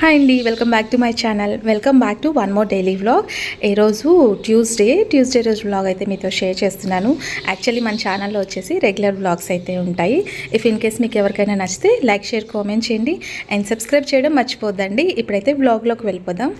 Hi అండి welcome back to my channel. Welcome back to one more daily vlog. ఈరోజు Tuesday. Tuesday రోజు vlog అయితే మీతో share చేస్తున్నాను. యాక్చువల్లీ మన ఛానల్లో వచ్చేసి రెగ్యులర్ వ్లాగ్స్ అయితే ఉంటాయి. ఇఫ్ ఇన్ కేస్ మీకు ఎవరికైనా నచ్చితే లైక్ షేర్ కామెంట్ చేయండి. అండ్ సబ్స్క్రైబ్ చేయడం మర్చిపోద్దండి. ఇప్పుడైతే వ్లాగ్లోకి వెళ్ళిపోదాం.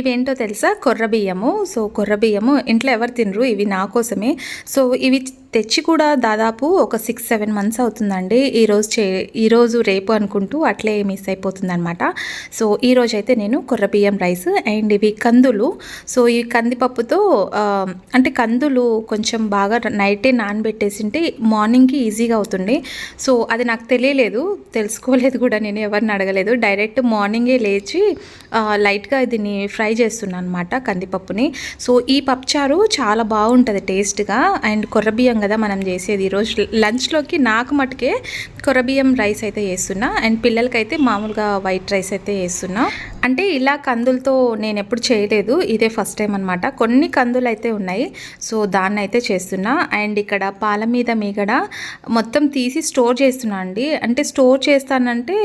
ఇవేంటో తెలుసా? కొర్ర బియ్యము. సో కొర్ర బియ్యము ఇంట్లో ఎవరు తినరు. ఇవి నా కోసమే. సో ఇవి తెచ్చి కూడా దాదాపు ఒక సిక్స్ సెవెన్ మంత్స్ అవుతుందండి. ఈరోజు చే ఈరోజు రేపు అనుకుంటూ అట్లే మిస్ అయిపోతుంది అనమాట సో ఈరోజు అయితే నేను కొర్ర బియ్యం రైస్ అండ్ ఇవి కందులు. సో ఈ కందిపప్పుతో అంటే కందులు కొంచెం బాగా నైటే నానబెట్టేసింటే మార్నింగ్కి ఈజీగా అవుతుండే. సో అది నాకు తెలియలేదు. తెలుసుకోలేదు కూడా నేను ఎవరిని అడగలేదు. డైరెక్ట్ మార్నింగే లేచి లైట్గా దీన్ని ఫ్రై చేస్తున్నాను అనమాట కందిపప్పుని. సో ఈ పప్పుచారు చాలా బాగుంటుంది టేస్ట్గా అండ్ కొర్రబియ్యం కదా మనం చేసేది. ఈరోజు లంచ్లోకి నాకు మటుకే కొరబియ్యం రైస్ అయితే చేస్తున్నా. అండ్ పిల్లలకైతే మామూలుగా వైట్ రైస్ అయితే చేస్తున్నా. అంటే ఇలా కందులతో నేను ఎప్పుడు చేయలేదు. ఇదే ఫస్ట్ టైం అనమాట కొన్ని కందులు అయితే ఉన్నాయి. సో దాన్ని అయితే చేస్తున్నా. అండ్ ఇక్కడ పాల మీద మీగడ మొత్తం తీసి స్టోర్ చేస్తున్నా అండి. అంటే స్టోర్ చేస్తానంటే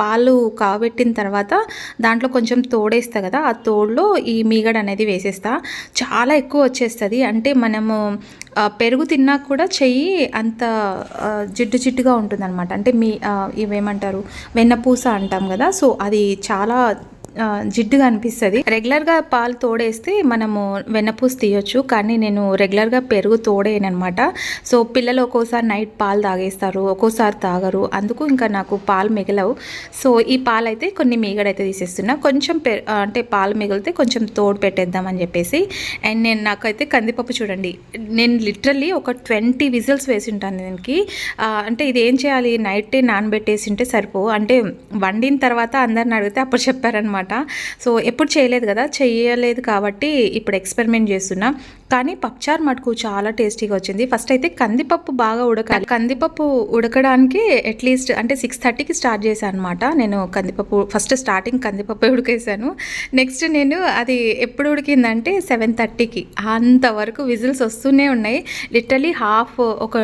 పాలు కాబెట్టిన తర్వాత దాంట్లో కొంచెం తోడేస్తా కదా. ఆ తోడులో ఈ మీగడ అనేది వేసేస్తా. చాలా ఎక్కువ వచ్చేస్తుంది. అంటే మనము పెరుగు తిన్నా కూడా చెయ్యి అంత జిడ్డు జిడ్డుగా ఉంటుందన్నమాట. అంటే మీ ఇవేమంటారు? వెన్నపూస అంటాం కదా. సో అది చాలా జిడ్డుగా అనిపిస్తుంది. రెగ్యులర్గా పాలు తోడేస్తే మనము వెన్నపూస తీయొచ్చు కానీ నేను రెగ్యులర్గా పెరుగు తోడేయనమాట సో పిల్లలు ఒక్కోసారి నైట్ పాలు తాగేస్తారు ఒక్కోసారి తాగరు. అందుకు ఇంకా నాకు పాలు మిగలవు. సో ఈ పాలు అయితే కొన్ని మీగడైతే తీసేస్తున్నా. కొంచెం పె అంటే పాలు మిగిలితే కొంచెం తోడు పెట్టేద్దామని చెప్పేసి. అండ్ నేను నాకైతే కందిపప్పు చూడండి నేను లిటరల్లీ ఒక ట్వంటీ విజిల్స్ వేసి ఉంటాను దీనికి అంటే ఇది ఏం చేయాలి? నైట్ నానబెట్టేసి ఉంటే సరిపో అంటే వండిన తర్వాత అందరిని అడిగితే అప్పుడు చెప్పారనమాట. సో ఎప్పుడు చేయలేదు కదా చేయలేదు కాబట్టి ఇప్పుడు ఎక్స్పెరిమెంట్ చేస్తున్నా. కానీ పప్చార్ మటుకు చాలా టేస్టీగా వచ్చింది. ఫస్ట్ అయితే కందిపప్పు బాగా ఉడకాలి. కందిపప్పు ఉడకడానికి అట్లీస్ట్ అంటే సిక్స్ థర్టీకి స్టార్ట్ చేశాను అనమాట నేను కందిపప్పు ఫస్ట్ స్టార్టింగ్ కందిపప్పు ఉడికేసాను నెక్స్ట్ నేను అది ఎప్పుడు ఉడికిందంటే సెవెన్ థర్టీకి అంతవరకు విజిల్స్ వస్తూనే ఉన్నాయి. లిటరలీ హాఫ్ ఒక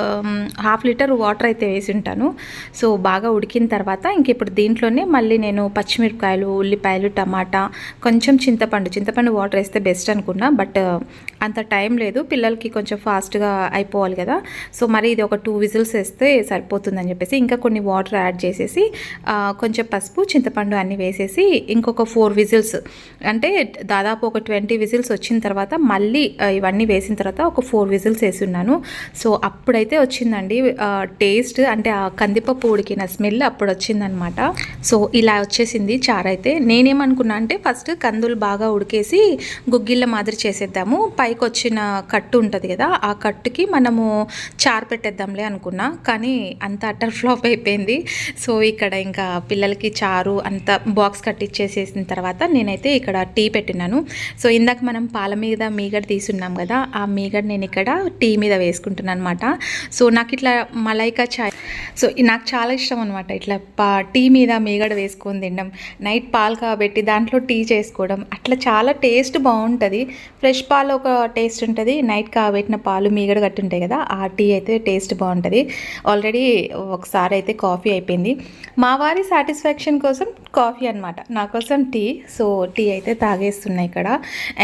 um, హాఫ్ లీటర్ వాటర్ అయితే వేసి ఉంటాను. సో బాగా ఉడికిన తర్వాత ఇంక ఇప్పుడు దీంట్లోనే మళ్ళీ నేను పచ్చిమిరపకాయలు ఉల్లిపాయలు టమాటా కొంచెం చింతపండు చింతపండు వాటర్ వేస్తే బెస్ట్ అనుకున్నా. బట్ అంత టైం లేదు పిల్లలకి కొంచెం ఫాస్ట్గా అయిపోవాలి కదా. సో మరి ఇది ఒక టూ విజిల్స్ వేస్తే సరిపోతుందని చెప్పేసి ఇంకా కొన్ని వాటర్ యాడ్ చేసేసి కొంచెం పసుపు చింతపండు అన్నీ వేసేసి ఇంకొక ఫోర్ విజిల్స్ అంటే దాదాపు ఒక ట్వంటీ విజిల్స్ వచ్చిన తర్వాత మళ్ళీ ఇవన్నీ వేసిన తర్వాత ఒక ఫోర్ విజిల్స్ వేసి ఉన్నాను. సో అప్పుడైతే వచ్చిందండి టేస్ట్ అంటే ఆ కందిపప్పు ఉడికిన స్మెల్ అప్పుడు వచ్చిందనమాట. సో ఇలా వచ్చేసింది చారైతే. నేనేమనుకున్నా అంటే ఫస్ట్ కందులు బాగా ఉడికేసి గుగ్గిళ్ళ మాదిరి చేసేద్దాము పైకి వచ్చిన కట్టు ఉంటుంది కదా ఆ కట్టుకి మనము చారు పెట్టేద్దాంలే అనుకున్నా కానీ అంత అటర్ ఫ్లాప్ అయిపోయింది. సో ఇక్కడ ఇంకా పిల్లలకి చారు అంత బాక్స్ కట్టిచ్చేసేసిన తర్వాత నేనైతే ఇక్కడ టీ పెట్టినాను. సో ఇందాక మనం పాల మీద మీగడ తీసున్నాం కదా ఆ మీగడ నేను ఇక్కడ టీ మీద వేసుకుంటున్నాను అనమాట సో నాకు ఇట్లా మలైకా చాయ్ సో నాకు చాలా ఇష్టం అనమాట ఇట్లా పా టీ మీద మీగడ వేసుకొని తినడం నైట్ పాలు కాబట్టి దాంట్లో టీ చేసుకోవడం అట్లా చాలా టేస్ట్ బాగుంటుంది. ఫ్రెష్ పాలు ఒక టేస్ట్ ఉంటుంది. నైట్ కాబెట్టిన పాలు మీగడ కట్టి ఉంటాయి కదా ఆ టీ అయితే టేస్ట్ బాగుంటుంది. ఆల్రెడీ ఒకసారి అయితే కాఫీ అయిపోయింది. మా వారి సాటిస్ఫాక్షన్ కోసం కాఫీ అనమాట నా కోసం టీ. సో టీ అయితే తాగేస్తున్నాయి ఇక్కడ.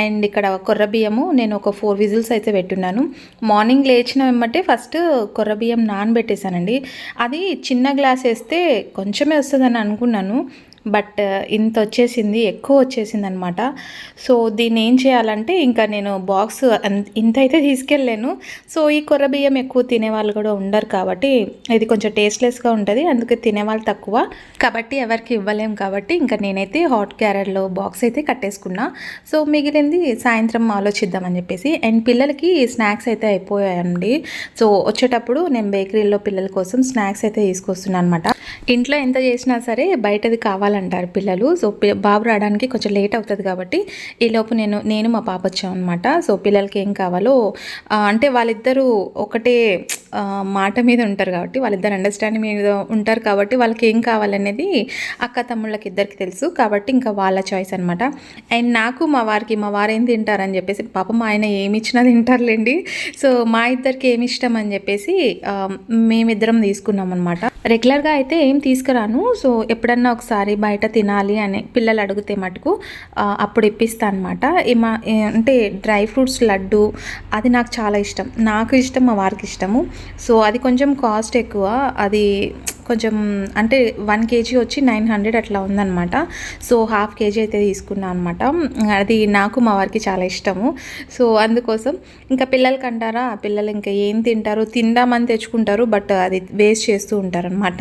అండ్ ఇక్కడ కొర్ర బియ్యము నేను ఒక ఫోర్ విజిల్స్ అయితే పెట్టున్నాను. మార్నింగ్ లేచిన వెంబటే ఫస్ట్ కొర్ర బియ్యం నానబెట్టేశానండి. అది చిన్న గ్లాస్ వేస్తే కొంచెమే వస్తుందని అనుకున్నాను. బట్ uh, ఇంత వచ్చేసింది ఎక్కువ వచ్చేసింది అనమాట సో దీన్ని ఏం చేయాలంటే ఇంకా నేను బాక్స్ ఇంత అయితే తీసుకెళ్ళాను సో ఈ కొర్ర బియ్యం ఎక్కువ తినేవాళ్ళు కూడా ఉండరు కాబట్టి ఇది కొంచెం టేస్ట్లెస్గా ఉంటుంది. అందుకే తినేవాళ్ళు తక్కువ. కాబట్టి ఎవరికి ఇవ్వలేం కాబట్టి ఇంకా నేనైతే హాట్ క్యారెట్లో బాక్స్ అయితే కట్టేసుకున్నా. సో మిగిలింది సాయంత్రం ఆలోచిద్దామని చెప్పేసి. అండ్ పిల్లలకి స్నాక్స్ అయితే అయిపోయాయండి. సో వచ్చేటప్పుడు నేను బేకరీలో పిల్లల కోసం స్నాక్స్ అయితే తీసుకొస్తున్నాను అనమాట ఇంట్లో ఎంత చేసినా సరే బయటది కావాలి కావాలంటారు పిల్లలు. సో బాబు రావడానికి కొంచెం లేట్ అవుతుంది కాబట్టి ఈలోపు నేను నేను మా పాప వచ్చాం అనమాట సో పిల్లలకి ఏం కావాలో అంటే వాళ్ళిద్దరూ ఒకటే మాట మీద ఉంటారు కాబట్టి వాళ్ళిద్దరు అండర్స్టాండింగ్ మీద ఉంటారు కాబట్టి వాళ్ళకి ఏం కావాలనేది అక్క తమ్ముళ్ళకి ఇద్దరికి తెలుసు కాబట్టి ఇంకా వాళ్ళ చాయిస్ అనమాట అండ్ నాకు మా వారికి మా వారు ఏం తింటారని చెప్పేసి పాపం ఆయన ఏమి ఇచ్చినా తింటారులేండి. సో మా ఇద్దరికి ఏమి ఇష్టం అని చెప్పేసి మేమిద్దరం తీసుకున్నాం అనమాట రెగ్యులర్గా అయితే ఏం తీసుకురాను. సో ఎప్పుడన్నా ఒకసారి బయట తినాలి అని పిల్లలు అడిగితే మటుకు అప్పుడు ఇప్పిస్తా అనమాట అంటే డ్రై ఫ్రూట్స్ లడ్డు అది నాకు చాలా ఇష్టం. నాకు ఇష్టం మా వారికి ఇష్టము. సో అది కొంచెం కాస్ట్ ఎక్కువ. అది కొంచెం అంటే వన్ కేజీ వచ్చి నైన్ హండ్రెడ్ అట్లా ఉందన్నమాట. సో హాఫ్ కేజీ అయితే తీసుకున్నాను అనమాట అది నాకు మా వారికి చాలా ఇష్టము. సో అందుకోసం ఇంకా పిల్లలకి అంటారా? పిల్లలు ఇంకా ఏం తింటారు? తిందామని తెచ్చుకుంటారు బట్ అది వేస్ట్ చేస్తూ ఉంటారనమాట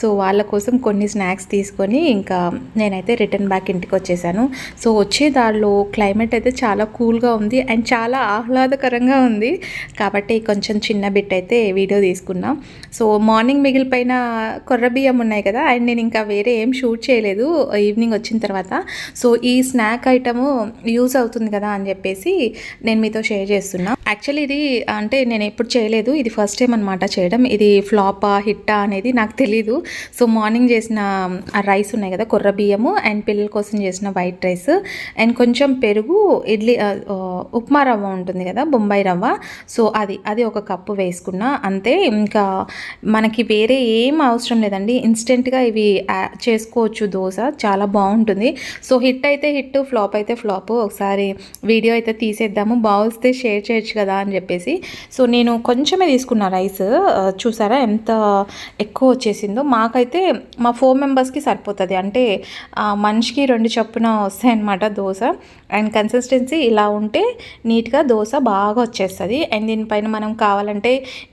సో వాళ్ళ కోసం కొన్ని స్నాక్స్ తీసుకొని ఇంకా నేనైతే రిటర్న్ బ్యాక్ ఇంటికి వచ్చేసాను. సో వచ్చే దారిలో క్లైమేట్ అయితే చాలా కూల్గా ఉంది అండ్ చాలా ఆహ్లాదకరంగా ఉంది. కాబట్టి కొంచెం చిన్న బిట్ అయితే వీడియో తీసుకున్నాం. సో మార్నింగ్ మిగిలిపోయిన కొర్ర బియ్యం ఉన్నాయి కదా అండ్ నేను ఇంకా వేరే ఏం షూట్ చేయలేదు ఈవినింగ్ వచ్చిన తర్వాత. సో ఈ స్నాక్ ఐటము యూస్ అవుతుంది కదా అని చెప్పేసి నేను మీతో షేర్ చేస్తున్నా. యాక్చువల్లీ ఇది అంటే నేను ఎప్పుడు చేయలేదు. ఇది ఫస్ట్ టైం అనమాట చేయడం. ఇది ఫ్లాపా హిట్టా అనేది నాకు తెలీదు. సో మార్నింగ్ చేసిన రైస్ ఉన్నాయి కదా కొర్ర బియ్యము అండ్ పిల్లల కోసం చేసిన వైట్ రైస్ అండ్ కొంచెం పెరుగు ఇడ్లీ ఉప్మా రవ్వ ఉంటుంది కదా బొంబాయి రవ్వ. సో అది అది ఒక కప్పు వేసుకున్నా అంతే. ఇంకా మనకి వేరే ఏం అవసరం లేదండి. ఇన్స్టెంట్గా ఇవి చేసుకోవచ్చు దోశ. చాలా బాగుంటుంది. సో హిట్ అయితే హిట్ ఫ్లాప్ అయితే ఫ్లాప్ ఒకసారి వీడియో అయితే తీసేద్దాము. బౌల్స్తే షేర్ చేయొచ్చు కదా అని చెప్పేసి. సో నేను కొంచెమే తీసుకున్న రైస్ చూసారా ఎంత ఎక్కువ వచ్చేసిందో. మాకైతే మా ఫోర్ మెంబర్స్కి సరిపోతుంది. అంటే మనిషికి రెండు చొప్పున వస్తాయన్నమాట దోశ. అండ్ కన్సిస్టెన్సీ ఇలా ఉంటే నీట్గా దోశ బాగా వచ్చేస్తుంది. అండ్ దీనిపైన మనం కావాలంటే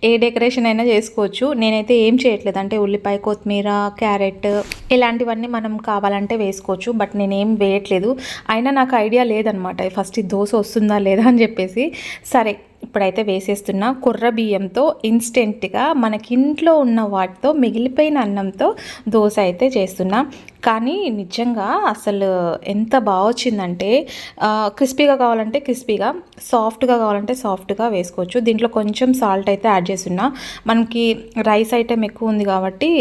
ఏ డెకరేషన్ అయినా చేసుకోవచ్చు. నేనైతే ఏం చేయట్లేదు. అంటే ఉల్లిపాయ కొత్తిమీర క్యారెట్ ఇలాంటివన్నీ మనం కావాలంటే వేసుకోవచ్చు. బట్ నేనేం వేయట్లేదు. అయినా నాకు ఐడియా లేదనమాట ఫస్ట్ దోశ వస్తుందా లేదా అని చెప్పేసి. సరే ఇప్పుడైతే వేసేస్తున్న కుర్ర బియ్యంతో ఇన్స్టెంట్గా మనకి ఇంట్లో ఉన్న వాటితో మిగిలిపోయిన అన్నంతో దోశ అయితే చేస్తున్నా. కానీ నిజంగా అసలు ఎంత బాగా వచ్చిందంటే క్రిస్పీగా కావాలంటే క్రిస్పీగా సాఫ్ట్గా కావాలంటే సాఫ్ట్గా వేసుకోవచ్చు. దీంట్లో కొంచెం సాల్ట్ అయితే యాడ్ చేస్తున్నా. మనకి రైస్ ఐటెం ఎక్కువ ఉంది కాబట్టి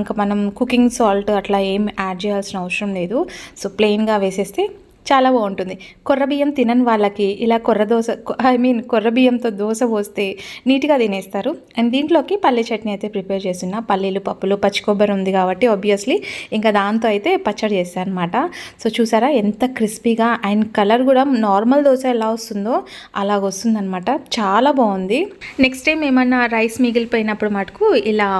ఇంకా మనం కుకింగ్ సాల్ట్ అట్లా ఏం యాడ్ చేయాల్సిన అవసరం లేదు. సో ప్లెయిన్గా వేసేస్తే చాలా బాగుంటుంది. కొర్ర బియ్యం తినని వాళ్ళకి ఇలా కొర్ర దోశ ఐ మీన్ కొర్ర బియ్యంతో దోశ పోస్తే నీట్గా తినేస్తారు. అండ్ దీంట్లోకి పల్లె చట్నీ అయితే ప్రిపేర్ చేస్తున్నా. పల్లీలు పప్పులు పచ్చి కొబ్బరి ఉంది కాబట్టి ఆబ్వియస్లీ ఇంకా దాంతో అయితే పచ్చడి చేస్తాను అనమాట సో చూసారా ఎంత క్రిస్పీగా అండ్ కలర్ కూడా నార్మల్ దోశ ఎలా వస్తుందో అలాగ వస్తుందన్నమాట చాలా బాగుంది. నెక్స్ట్ టైం ఏమన్నా రైస్ మిగిలిపోయినప్పుడు మటుకు ఇలా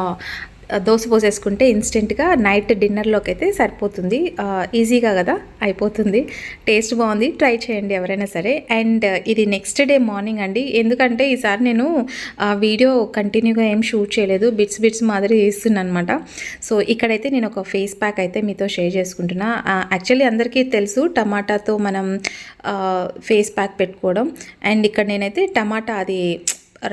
దోశ పోసేసుకుంటే ఇన్స్టెంట్గా నైట్ డిన్నర్లోకి అయితే సరిపోతుంది ఈజీగా కదా? అయిపోతుంది. టేస్ట్ బాగుంది. ట్రై చేయండి ఎవరైనా సరే. అండ్ ఇది నెక్స్ట్ డే మార్నింగ్ అండి. ఎందుకంటే ఈసారి నేను వీడియో కంటిన్యూగా ఏం షూట్ చేయలేదు. బిట్స్ బిట్స్ మాదిరి తీస్తున్నాను అనమాట సో ఇక్కడైతే నేను ఒక ఫేస్ ప్యాక్ అయితే మీతో షేర్ చేసుకుంటున్నా. యాక్చువల్లీ అందరికీ తెలుసు టమాటాతో మనం ఫేస్ ప్యాక్ పెట్టుకోవడం. అండ్ ఇక్కడ నేనైతే టమాటా అది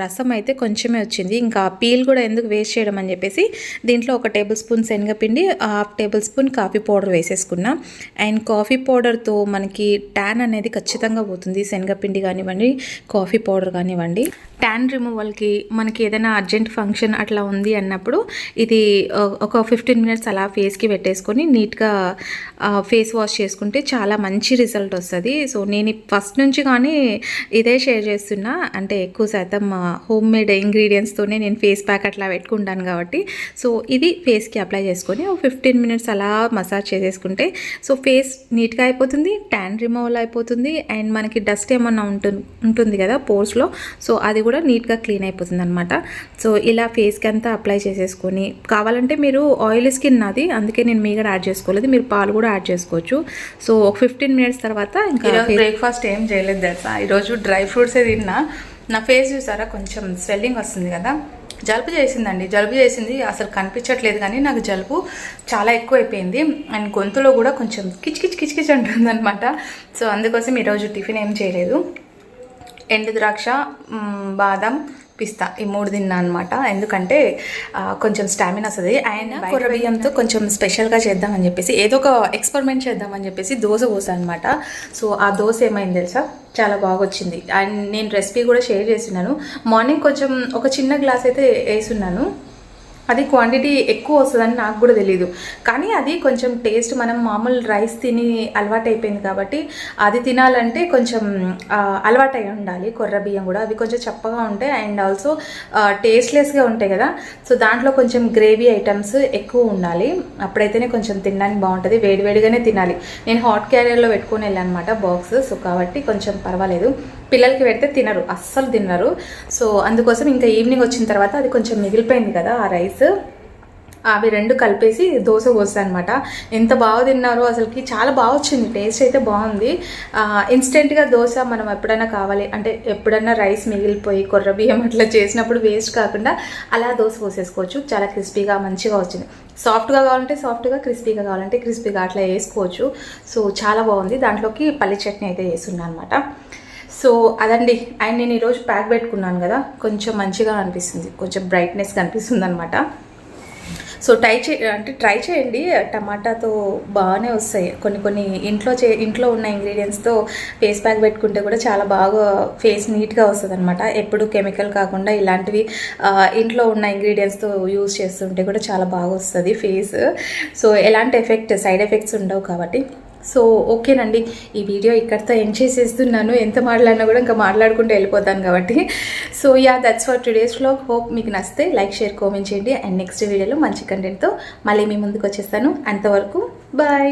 రసం అయితే కొంచెమే వచ్చింది. ఇంకా పీల్ కూడా ఎందుకు వేస్ట్ చేయడం అని చెప్పేసి దీంట్లో ఒక టేబుల్ స్పూన్ శనగపిండి half tablespoon coffee powder వేసేసుకున్నా. అండ్ కాఫీ పౌడర్తో మనకి ట్యాన్ అనేది ఖచ్చితంగా పోతుంది. శనగపిండి కానివ్వండి కాఫీ పౌడర్ కానివ్వండి. ట్యాన్ రిమూవల్కి మనకి ఏదైనా అర్జెంట్ ఫంక్షన్ అట్లా ఉంది అన్నప్పుడు ఇది ఒక ఫిఫ్టీన్ మినిట్స్ అలా ఫేస్కి పెట్టేసుకొని నీట్గా ఫేస్ వాష్ చేసుకుంటే చాలా మంచి రిజల్ట్ వస్తుంది. సో నేను ఫస్ట్ నుంచి కానీ ఇదే షేర్ చేస్తున్నా. అంటే ఎక్కువ శాతం హోమ్ మేడ్ ఇంగ్రీడియంట్స్తోనే నేను ఫేస్ ప్యాక్ అట్లా పెట్టుకుంటాను కాబట్టి. సో ఇది ఫేస్కి అప్లై చేసుకొని ఒక ఫిఫ్టీన్ మినిట్స్ అలా మసాజ్ చేసేసుకుంటే సో ఫేస్ నీట్గా అయిపోతుంది ట్యాన్ రిమూవల్ అయిపోతుంది అండ్ మనకి డస్ట్ ఏమన్నా ఉంటుంది ఉంటుంది కదా పోర్స్లో సో అది కూడా నీట్గా క్లీన్ అయిపోతుంది అనమాట సో ఇలా ఫేస్కి అంతా అప్లై చేసేసుకొని కావాలంటే మీరు ఆయిల్ స్కిన్ నాది అందుకే నేను మీ కూడా యాడ్ చేసుకోలేదు మీరు పాలు కూడా యాడ్ చేసుకోవచ్చు. సో ఒక ఫిఫ్టీన్ మినిట్స్ తర్వాత ఇంకా బ్రేక్ఫాస్ట్ ఏం చేయలేదు తెలుసా? ఈరోజు డ్రై ఫ్రూట్సే తిన్నా నా ఫేస్ చూసారా? కొంచెం స్వెల్లింగ్ వస్తుంది కదా. జలుబు చేసిందండి. జలుబు చేసింది. అసలు కనిపించట్లేదు కానీ నాకు జలుబు చాలా ఎక్కువ అయిపోయింది అండ్ గొంతులో కూడా కొంచెం కిచ్కిచ్ కిచ్కిచ్ ఉంటుంది అనమాట సో అందుకోసం ఈరోజు టిఫిన్ ఏం చేయలేదు. ఎండు ద్రాక్ష బాదం పిస్తా ఈ మూడు తిన్నా అనమాట ఎందుకంటే కొంచెం స్టామినా వస్తుంది. ఆయన కొర్ర బియ్యంతో కొంచెం స్పెషల్గా చేద్దామని చెప్పేసి ఏదో ఒక ఎక్స్పెరిమెంట్ చేద్దామని చెప్పేసి దోశ పోసాను అనమాట సో ఆ దోశ ఏమైంది తెలుసా? చాలా బాగా వచ్చింది. అండ్ నేను రెసిపీ కూడా షేర్ చేస్తున్నాను. మార్నింగ్ కొంచెం ఒక చిన్న గ్లాస్ అయితే వేసున్నాను. అది క్వాంటిటీ ఎక్కువ వస్తుందని నాకు కూడా తెలియదు కానీ అది కొంచెం టేస్ట్ మనం మామూలు రైస్ తిని అలవాటు అయిపోయింది కాబట్టి అది తినాలంటే కొంచెం అలవాటు అయి ఉండాలి కొర్ర బియ్యం కూడా. అవి కొంచెం చప్పగా ఉంటాయి అండ్ ఆల్సో టేస్ట్లెస్గా ఉంటాయి కదా. సో దాంట్లో కొంచెం గ్రేవీ ఐటమ్స్ ఎక్కువ ఉండాలి. అప్పుడైతేనే కొంచెం తినడానికి బాగుంటుంది. వేడివేడిగానే తినాలి. నేను హాట్ క్యారియర్లో పెట్టుకొని వెళ్ళాను అనమాట బాక్స్ సో కాబట్టి కొంచెం పర్వాలేదు. పిల్లలకి పెడితే తినరు అస్సలు తినరు. సో అందుకోసం ఇంకా ఈవినింగ్ వచ్చిన తర్వాత అది కొంచెం మిగిలిపోయింది కదా ఆ రైస్. అవి రెండు కలిపేసి దోశ పోస్తాను అనమాట ఎంత బాగా తిన్నారో అసలుకి చాలా బాగా వచ్చింది టేస్ట్ అయితే బాగుంది. ఇన్స్టెంట్గా దోశ మనం ఎప్పుడైనా కావాలి అంటే ఎప్పుడైనా రైస్ మిగిలిపోయి కొర్ర బియ్యం అట్లా చేసినప్పుడు వేస్ట్ కాకుండా అలా దోశ పోసేసుకోవచ్చు చాలా క్రిస్పీగా మంచిగా వచ్చింది. సాఫ్ట్గా కావాలంటే సాఫ్ట్గా క్రిస్పీగా కావాలంటే క్రిస్పీగా అట్లా వేసుకోవచ్చు. సో చాలా బాగుంది. దాంట్లోకి పల్లి చట్నీ అయితే వేస్తున్నాను అనమాట సో అదండి. అండ్ నేను ఈరోజు ప్యాక్ పెట్టుకున్నాను కదా కొంచెం మంచిగా అనిపిస్తుంది. కొంచెం బ్రైట్నెస్ కనిపిస్తుంది అనమాట సో ట్రై చే అంటే ట్రై చేయండి. టమాటాతో బాగానే వస్తాయి. కొన్ని కొన్ని ఇంట్లో చే ఇంట్లో ఉన్న ఇంగ్రీడియంట్స్తో ఫేస్ ప్యాక్ పెట్టుకుంటే కూడా చాలా బాగా ఫేస్ నీట్గా వస్తుంది అనమాట ఎప్పుడు కెమికల్ కాకుండా ఇలాంటివి ఇంట్లో ఉన్న ఇంగ్రీడియంట్స్తో యూజ్ చేస్తుంటే కూడా చాలా బాగా వస్తుంది ఫేస్ సో ఎలాంటి ఎఫెక్ట్ సైడ్ ఎఫెక్ట్స్ ఉండవు కాబట్టి. సో ఓకేనండి ఈ వీడియో ఇక్కడితో ఎండ్ చేసేస్తున్నాను. ఎంత మాట్లాడినా కూడా ఇంకా మాట్లాడుకుంటూ వెళ్ళిపోతాను కాబట్టి. So ya that's for today's vlog hope మీకు నచ్చితే లైక్ షేర్ కామెంట్ చేయండి. అండ్ నెక్స్ట్ వీడియోలో మంచి కంటెంట్తో మళ్ళీ మీ ముందుకు వచ్చేస్తాను. అంతవరకు బాయ్